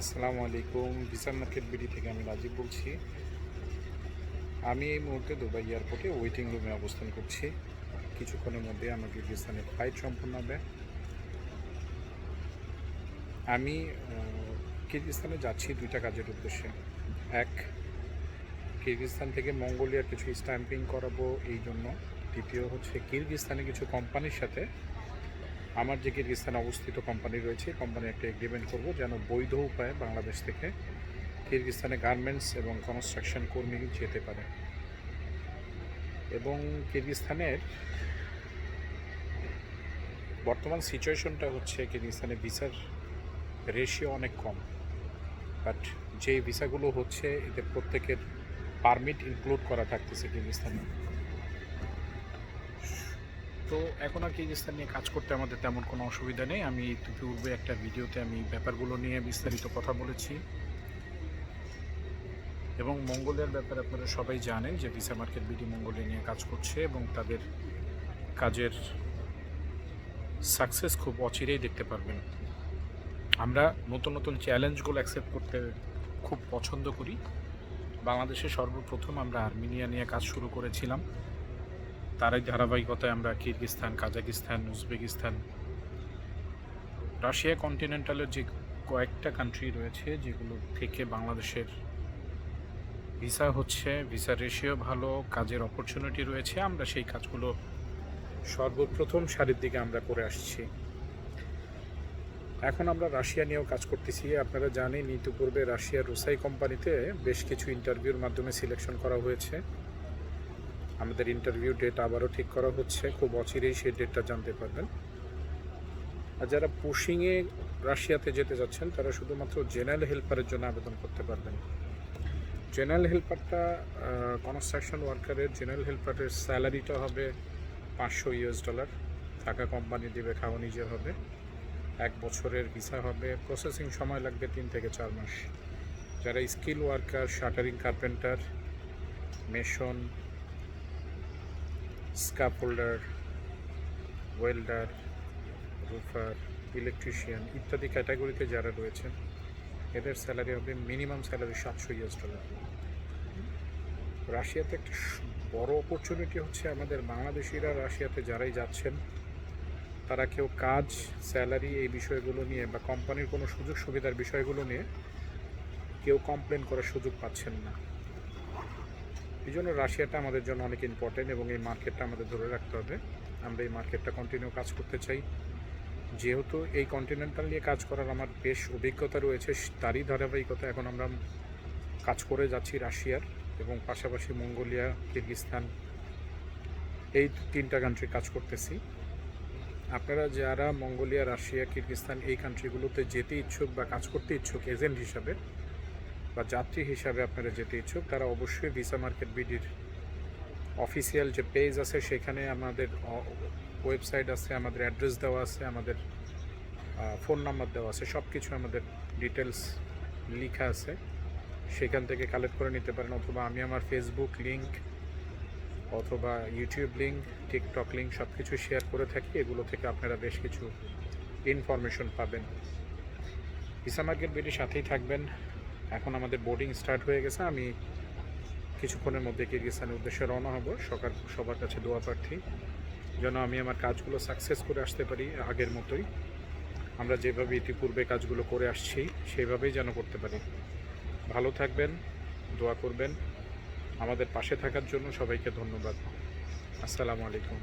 আসসালামু আলাইকুম। Visa market BD থেকে আমি রাজীব বলছি। আমি এই মুহূর্তে দুবাই এয়ারপোর্টে ওয়েটিং রুমে অবস্থান করছি। কিছুক্ষণের মধ্যে আমার কিরগিস্তানের ফ্লাইট সম্পন্ন হবে। আমি কিরগিস্তানে যাচ্ছি দুইটা কাজের উদ্দেশ্যে। এক কিরগিস্তান থেকে মঙ্গোলিয়ার কিছু স্ট্যাম্পিং করাবো, এই জন্য। দ্বিতীয় হচ্ছে কিরগিস্তানে কিছু কোম্পানির সাথে আমার যে কিরগিস্তানে অবস্থিত কোম্পানি রয়েছে কোম্পানির একটা এগ্রিমেন্ট করব যেন বৈধ উপায়ে বাংলাদেশ থেকে কিরগিস্তানে গার্মেন্টস এবং কনস্ট্রাকশন কর্মী যেতে পারে। এবং কিরগিস্তানের বর্তমান সিচুয়েশনটা হচ্ছে কিরগিস্তানে ভিসার রেশিও অনেক কম। বাট যে ভিসাগুলো হচ্ছে, এদের প্রত্যেকের পারমিট ইনক্লুড করা থাকতেছে কিরগিস্তানে তো এখন আর কিরগিস্তান নিয়ে কাজ করতে আমাদের তেমন কোনো অসুবিধা নেই। আমি পূর্বে একটা ভিডিওতে আমি ব্যাপারগুলো নিয়ে বিস্তারিত কথা বলেছি। এবং মঙ্গোলিয়ার ব্যাপারে আপনারা সবাই জানেন যে ভিসা মার্কেট বিডি মঙ্গোলিয়া নিয়ে কাজ করছে এবং তাদের কাজের সাকসেস খুব অচিরেই দেখতে পারবেন। আমরা নতুন নতুন চ্যালেঞ্জগুলো অ্যাকসেপ্ট করতে খুব পছন্দ করি। বাংলাদেশে সর্বপ্রথম আমরা আর্মেনিয়া নিয়ে কাজ শুরু করেছিলাম। তারই ধারাবাহিকতায় আমরা কিরগিস্তান, কাজাকিস্তান, উজবেকিস্তান, রাশিয়া কন্টিনেন্টালের যে কয়েকটা কান্ট্রি রয়েছে, যেগুলো থেকে বাংলাদেশের ভিসা হচ্ছে ভিসা রেশিও ভালো, কাজের অপরচুনিটি রয়েছে, আমরা সেই কাজগুলো সর্বপ্রথম সারির দিকে আমরা করে আসছি। এখন আমরা রাশিয়া নিয়েও কাজ করতেছি। আপনারা জানেন, ইতিপূর্বে রাশিয়ার রুসাই কোম্পানিতে বেশ কিছু ইন্টারভিউর মাধ্যমে সিলেকশন করা হয়েছে। আমাদের ইন্টারভিউ ডেট আবারও ঠিক করা হচ্ছে। খুব অচিরেই সেই ডেটটা জানতে পারবেন। আর যারা পুশিংয়ে রাশিয়াতে যেতে যাচ্ছেন, তারা শুধুমাত্র জেনারেল হেল্পারের জন্য আবেদন করতে পারবেন। জেনারেল হেল্পারটা কনস্ট্রাকশন ওয়ার্কারের জেনারেল হেল্পারের স্যালারিটা হবে পাঁচশো ইউএস ডলার টাকা কোম্পানি দেবে, খাওয়া নিজে হবে। এক বছরের ভিসা হবে। প্রসেসিং সময় লাগবে তিন থেকে চার মাস। যারা skill worker shuttering carpenter mason scaffolder welder roofer electrician ইত্যাদি ক্যাটাগরিতে যারা রয়েছেন, এদের স্যালারি হবে মিনিমাম স্যালারি সাতশো ইউএস ডলার রাশিয়াতে একটা বড় অপরচুনিটি হচ্ছে আমাদের বাংলাদেশিরা রাশিয়াতে যারাই যাচ্ছেন, তারা কেউ কাজ স্যালারি এই বিষয়গুলো নিয়ে বা কোম্পানির কোনো সুযোগ সুবিধার বিষয়গুলো নিয়ে কেউ কমপ্লেন করার সুযোগ পাচ্ছেন না। এই জন্য রাশিয়াটা আমাদের জন্য অনেক ইম্পর্টেন্ট এবং এই মার্কেটটা আমাদের ধরে রাখতে হবে। আমরা এই মার্কেটটা কন্টিনিউ কাজ করতে চাই। যেহেতু এই কন্টিনেন্টাল নিয়ে কাজ করার আমার বেশ অভিজ্ঞতা রয়েছে, তারই ধারাবাহিকতা এখন আমরা কাজ করে যাচ্ছি রাশিয়ার এবং পাশাপাশি মঙ্গোলিয়া কিরগিস্তান এই তিনটা কান্ট্রি কাজ করতেছি। আপনারা যারা মঙ্গোলিয়া, রাশিয়া কিরগিস্তান এই কান্ট্রিগুলোতে যেতে ইচ্ছুক বা কাজ করতে ইচ্ছুক এজেন্ট হিসাবে বা যাত্রী হিসাবে আপনারা যেতে ইচ্ছুক, তারা অবশ্যই ভিসা মার্কেট বিডির অফিসিয়াল যে পেজ আছে, সেখানে আমাদের ওয়েবসাইট আছে, আমাদের অ্যাড্রেস দেওয়া আছে, আমাদের ফোন নাম্বার দেওয়া আছে সব কিছু আমাদের ডিটেলস লেখা আছে। সেখান থেকে কালেক্ট করে নিতে পারেন, অথবা আমি আমার ফেসবুক লিঙ্ক অথবা ইউটিউব লিঙ্ক টিকটক লিঙ্ক সব কিছু শেয়ার করে থাকি, এগুলো থেকে আপনারা বেশ কিছু ইনফরমেশন পাবেন। ভিসা মার্কেট বিডির সাথেই থাকবেন। এখন আমাদের বোর্ডিং স্টার্ট হয়ে গেছে। আমি কিছুক্ষণের মধ্যে কিরগিস্তানের উদ্দেশ্যে রওনা হব। সকাল সবার কাছে দোয়া প্রার্থী। যেন আমি আমার কাজগুলো সাকসেস করে আসতে পারি আগের মতোই। আমরা যেভাবে ইতিপূর্বে কাজগুলো করে আসছি সেইভাবেই যেন করতে পারি। ভালো থাকবেন, দোয়া করবেন। আমাদের পাশে থাকার জন্য সবাইকে ধন্যবাদ। আসসালামু আলাইকুম।